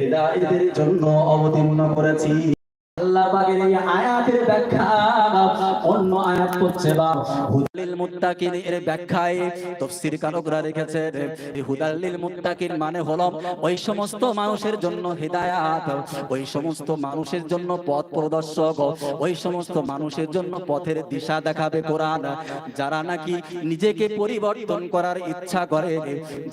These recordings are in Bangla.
হেদায়েতের জন্য অবতীর্ণ করেছি। আল্লাহ পাকের এই আয়াতের ব্যাখ্যা আয়াত বা হুদালিল মুত্তাকিন এর ব্যাখ্যায় তাফসীর কারকরা রেখেছেন এই হুদালিল মুত্তাকিন মানে হলো ওই সমস্ত মানুষের জন্য হেদায়াত, ওই সমস্ত মানুষের জন্য পথ প্রদর্শক, ওই সমস্ত মানুষের জন্য পথের দিশা দেখাবে কোরআন। যারা নাকি নিজেকে পরিবর্তন করার ইচ্ছা করে,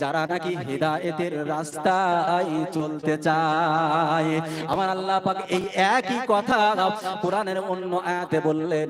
যারা নাকি হেদায়েতের রাস্তায় চলতে চায়। আমার আল্লাহ পাক এই একই কথা কোরআনের অন্য আয়াতে বললেন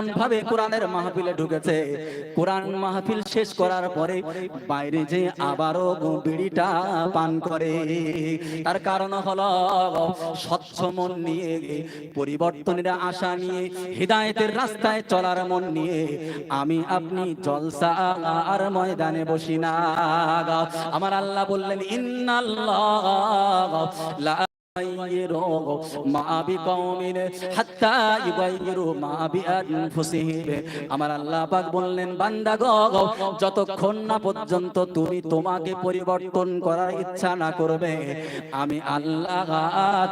ভাবে কোরআনের মাহফিলে ঢুকেছে। কোরআন মাহফিল শেষ করার পরে বাইরে যে আবারও বিড়িটা পান করে, তার কারণ হলো স্বচ্ছ মন নিয়ে, পরিবর্তনের আশা নিয়ে, হৃদায়তের রাস্তায় চলার মন নিয়ে আমি আপনি জলসা আর ময়দানে বসি না আমার আল্লাহ বললেন, ইন্নাল্লাহ يغيروا ما بقوم حتى يغيروا ما بأنفسهم আমার আল্লাহ পাক বললেন বান্দা গো যতক্ষণ না পর্যন্ত তুমি তোমাকে পরিবর্তন করার ইচ্ছা না করবে আমি আল্লাহ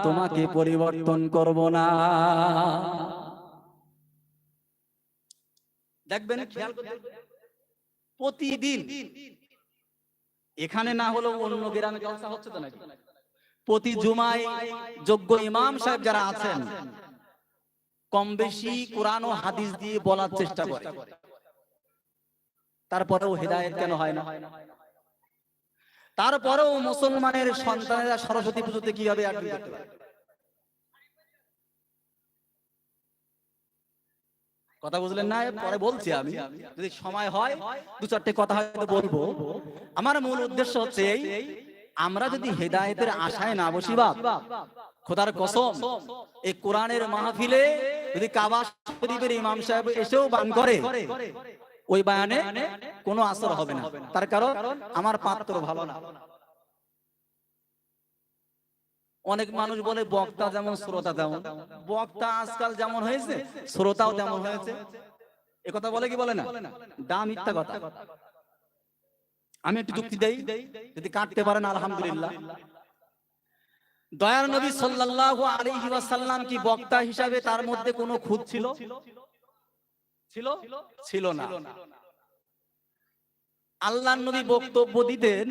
তোমাকে পরিবর্তন করব না দেখবেন খেয়াল করে দেখবেন। প্রতিদিন এখানে না হলেও অন্য গ্রামে জলসা হচ্ছে তো নাকি প্রতি জুমায় যোগ্য ইমাম সাহেব যারা আছেন, কম বেশি কোরআন ও হাদিস দিয়ে বলার চেষ্টা করে। তারপরেও হেদায়েত কেন হয় না? তারপরেও মুসলমানের সন্তানেরা সরস্বতী পুজোতে কীভাবে কথা বুঝলেন না? পরে বলছি আমি। যদি সময় হয় দু চারটে কথা হয়তো বলব। আমার মূল উদ্দেশ্য হচ্ছে এই আমরা যদি হেদায়েতের আশায় না বসি বাপ খোদার কসম এই কোরআনের মাহফিলে যদি কাবা শরীফের ইমাম সাহেব এসেও বান করে ওই বায়ানে কোনো আসর হবে না। তার কারণ আমার পাত্র ভালো না। অনেক মানুষ বলে বক্তা যেমন শ্রোতা তেমন। বক্তা আজকাল যেমন হয়েছে শ্রোতাও তেমন হয়েছে। এ কথা বলে কি বলে না? দা মিথ্যা কথা। আমি একটু যুক্তি দেই? যদি কাটতে পারেন আলহামদুলিল্লাহ। দয়ার নবী সাল্লাল্লাহু আলাইহি ওয়াসাল্লাম কি বক্তা হিসাবে তার মধ্যে কোনো খুঁত ছিল? ছিল? ছিল না। আল্লাহর নবী বক্তব্য দিতেন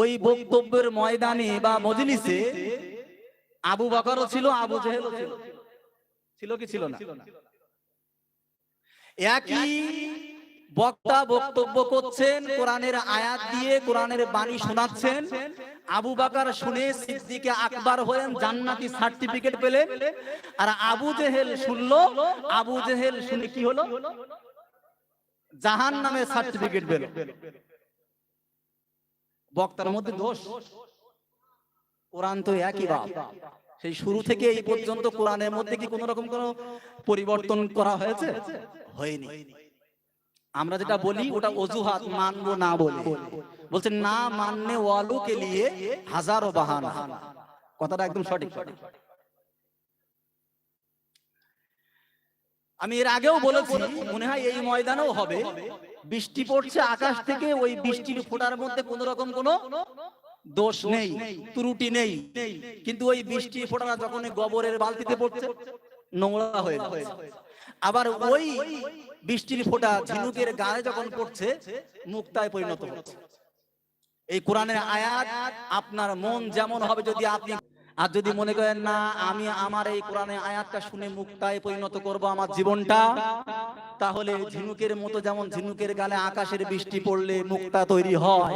ওই বক্তব্যের ময়দানে বা মজলিসে আবু বকরও ছিল আবু ছিল। ছিল কি ছিল না। একই বক্তা বক্তব্য করছেন, কোরআনের আয়াত দিয়ে কোরআনের বাণী শোনাচ্ছেন। আবু বাকার শুনে সিদ্দিকে আকবার হলেন, জান্নাতি সার্টিফিকেট পেলেন। আর আবু জেহেল শুনলো, আবু জেহেল শুনে কি হলো? জাহান নামে সার্টিফিকেট পেল। বক্তার মধ্যে দোষ। কোরআন তো একই বাপ। সেই শুরু থেকে এই পর্যন্ত কোরআনের মধ্যে কি কোন রকম কোন পরিবর্তন করা হয়েছে? হয়নি। আমরা যেটা বলি ওটা অজুহাত মানবো না বলে। বলছে না মাননে ওয়ালু কে লিয়ে হাজারো বাহানা। কথাটা একদম সঠিক। আমি এর আগেও বলেছি মনে হয় এই ময়দানেও হবে। বৃষ্টি পড়ছে আকাশ থেকে ওই বৃষ্টির ফোটার মধ্যে কোন রকম কোন দোষ নেই ত্রুটি নেই। কিন্তু ওই বৃষ্টি ফোটাটা যখন গোবরের বালতিতে পড়ছে নোংরা হয়ে আবার ওই বৃষ্টির ফোঁটা ঝিনুকের গায়ে যখন পড়ছে মুক্তায় পরিণত হচ্ছে। এই কোরআনের আয়াত আপনার মন যেমন হবে যদি আপনি আর যদি মনে করেন না আমি আমার এই কোরআনের আয়াতটা শুনে মুক্তায় পরিণত করব আমার জীবনটা তাহলে ঝিনুকের মতো যেমন ঝিনুকের গালে আকাশের বৃষ্টি পড়লে মুক্তা তৈরি হয়।